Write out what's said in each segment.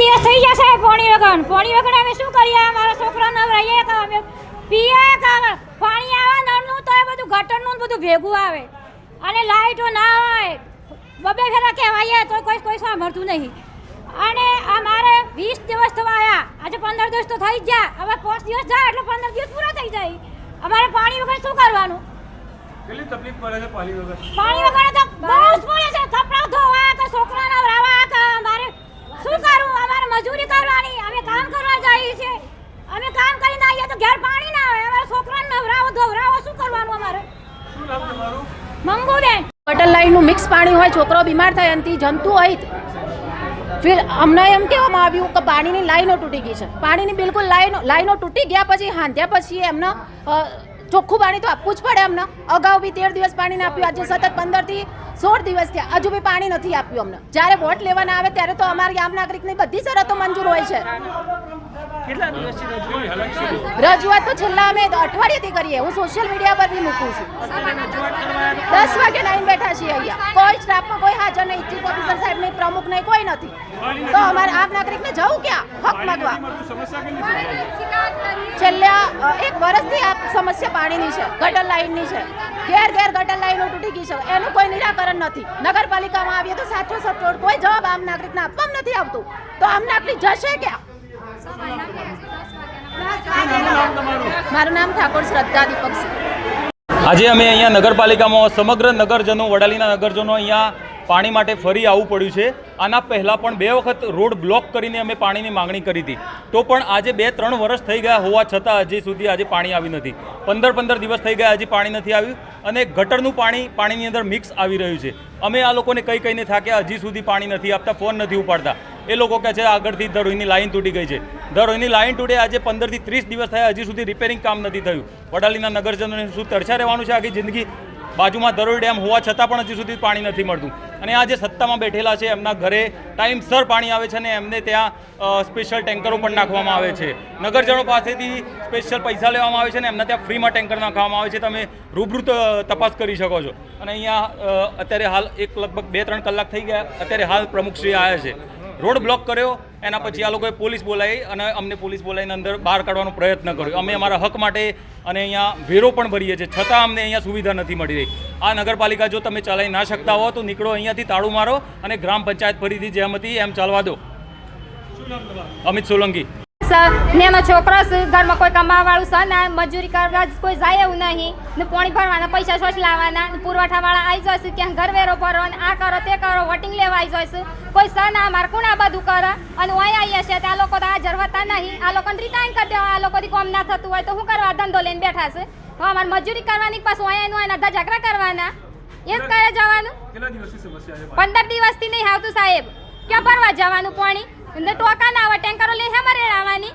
દિવસ થઈ જશે પોણી વગર. પોણી વગર અમે શું કરીએ? અમારા છોકરા કે અમે પીએ કે પાણી આવે નળનું તો એ બધું ગટરનું બધું ભેગું આવે. અને લાઈટો ના હોય. બબે ફેરા કહેવાય તો કોઈ કોઈ સાંભળતું નહીં. અને અમારે વીસ દિવસ થવા આવ્યા આજે પંદર દિવસ તો થઈ જ ગયા. હવે પાંચ દિવસ જાય એટલે પંદર દિવસ પૂરા થઈ જાય. અમારે પાણી વગર શું કરવાનું? પાણી વગર તો બહુ જ પડે છે. કપડાં ધોવા કે છોકરાને વરાવા કે અમારે શું કરવું અમારે મજૂરી કરવાની અમે કામ કરવા જઈએ છીએ અમે કામ કરીને આવીએ તો ઘેર પાણી ના આવે અમારે છોકરાને નવરાવો ધોવરાવો શું કરવાનું અમારે શું નામ તમારું મંગુબેન ગટર લાઈનનું મિક્સ પાણી હોય છોકરો બીમાર થાય અને જંતુ હોય ફિર અમને એમ કહેવામાં આવ્યું કે પાણીની લાઈનો તૂટી ગઈ છે. પાણીની બિલકુલ લાઈનો લાઈનો તૂટી ગયા પછી, હાંધ્યા પછી એમને ચોખ્ખું પાણી તો આપવું જ પડે એમને. અગાઉ બી તેર દિવસ પાણી આપ્યું, આજે સતત પંદરથી સોળ દિવસ થયા. હજુ બી પાણી નથી આપ્યું અમને. જ્યારે વોટ લેવાના આવે, ત્યારે તો અમારી આમ નાગરિકની બધી શરતો મંજૂર હોય છે. રજૂઆત તો છેલ્લા અમે અઠવાડિયેથી કરીએ. હું સોશિયલ મીડિયા પર બી મૂકું છું. દસ વાગે લાઈન બેઠા છીએ અહીંયા. કોઈ સ્ટાફમાં કોઈ હાજર નહીં. ચીફ ઓફિસર સાહેબ નહીં પ્રમુખ નહીં કોઈ નથી. તો અમારે આમ નાગરિકને જવું ક્યાં? હક માગવા. છેલ્લા એક વર્ષથી આ સમસ્યા પાણીની છે ગટર લાઈનની છે. ઘેર ઘેર ગટર લાઈનો તૂટી ગઈ છે. એનું કોઈ નિરાકરણ નથી. નગરપાલિકામાં આવીએ તો સાચો સચોટ કોઈ જવાબ આમ નાગરિકને આપવામાં નથી આવતું. તો આમ નાગરિક જશે ક્યાં? આજે અમે અહીંયા નગરપાલિકામાં સમગ્ર નગરજનો વડાલીના નગરજનો અહીંયા પાણી માટે ફરી આવવું પડ્યું છે. આના પહેલાં પણ બે વખત રોડ બ્લોક કરીને અમે પાણીની માંગણી કરી હતી. તો પણ આજે બે ત્રણ વર્ષ થઈ ગયા હોવા છતાં હજી સુધી આજે પાણી આવ્યું નથી. પંદર પંદર દિવસ થઈ ગયા હજી પાણી નથી આવ્યું અને ગટરનું પાણી પાણીની અંદર મિક્સ આવી રહ્યું છે. અમે આ લોકોને કઈ કહીને થાક્યા, હજી સુધી પાણી નથી આપતા, ફોન નથી ઉપાડતા. એ લોકો કહે છે, આગળથી ધરોઈની લાઇન તૂટી ગઈ છે. ધરોઈની લાઈન તૂટે, આજે પંદરથી ત્રીસ દિવસ થયા, હજી સુધી રિપેરિંગ કામ નથી થયું. વડાલીના નગરજનોને શું તરછા રહેવાનું છે આખી જિંદગી? બાજુમાં ધરોઈ ડેમ હોવા છતાં પણ હજી સુધી પાણી નથી મળતું. અને આ જે સત્તામાં બેઠેલા છે, એમના ઘરે ટાઈમસર પાણી આવે છે અને એમને ત્યાં સ્પેશિયલ ટેન્કરો પણ નાખવામાં આવે છે. નગરજનો પાસેથી સ્પેશિયલ પૈસા લેવામાં આવે છે અને એમના ત્યાં ફ્રીમાં ટેન્કર નાખવામાં આવે છે. તમે રૂબરૂ તપાસ કરી શકો છો. અને અહીંયા અત્યારે હાલ એક લગભગ બે ત્રણ કલાક થઈ ગયા. અત્યારે હાલ પ્રમુખશ્રી આવ્યા છે. રોડ બ્લોક કર્યો, એના પછી આ લોકોએ પોલીસ બોલાવી અને અમને પોલીસ બોલાવીને અંદર બહાર કાઢવાનો પ્રયત્ન કર્યો. અમે અમારા હક માટે અને અહીંયા વેરો પણ ભરીએ છીએ, છતાં અમને અહીંયા સુવિધા નથી મળી રહી. આ નગરપાલિકા જો તમે ચલાવી ના શકતા હો, તો નીકળો અહીંયાથી તાળું મારો અને ગ્રામ પંચાયત ફરીથી જેમ હતી એમ ચાલવા દો. અમિત સોલંકી. નેનો છોકરો છે ઘરમાં કોઈ કમાવાવાળું છે ને મજૂરી કરવા કોઈ જાય એવું નહીં. ને પોણી ભરવાના પૈસા સોચ લાવવાના પુરવઠાવાળા આવી જશે ક્યાં ઘરવેરો ભરો ને આ કરો તે કરો વોટિંગ લેવા આવી જશે કોઈ સન આ અમારે કોણ આ બધું કરે? અને આવીએ છે તે આ લોકો તો આ જરવાતા નહીં. આ લોકોને રિટાયર કરી દેવા આ લોકોથી કોમ ના થતું હોય તો શું કરવા ધંધો લઈને બેઠા છે? અમારે મજૂરી કરવાની પાછું અહીંયા એના ધા ઝઘડા કરવાના. એ જ કરે જવાનું. પંદર દિવસથી નહીં આવતું સાહેબ. ક્યાં ભરવા જવાનું પાણી? ને ટોકા ના આવે ટેન્કરો લઈને હેમરે આવવાની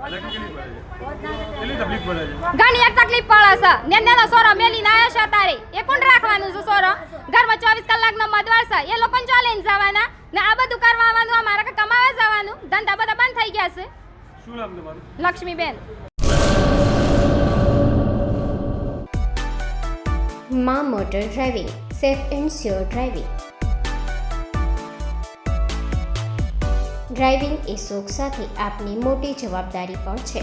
હાલત કેટલી પડે છે કેટલી તકલીફ પડે છે ઘણી એક તકલીફ પડે છે. ને નેનો સોરો મેલીને આવ્યો છે તારે. એ કોણ રાખવાનું છે સોરો? ઘરમાં ચોવીસ કલાકનો મદવાર છે. એ લોકોને ચોલેન જવાના. ને આ બધું કરવા આવવાનું અમારે કમાવા જવાનું? ધંધા બધા બંધ થઈ ગયા છે. શું નામ તમારું? લક્ષ્મીબેન. માં motor driving safe and sure driving. Driving એ શોખ સાથે આપની મોટી જવાબદારી પણ છે.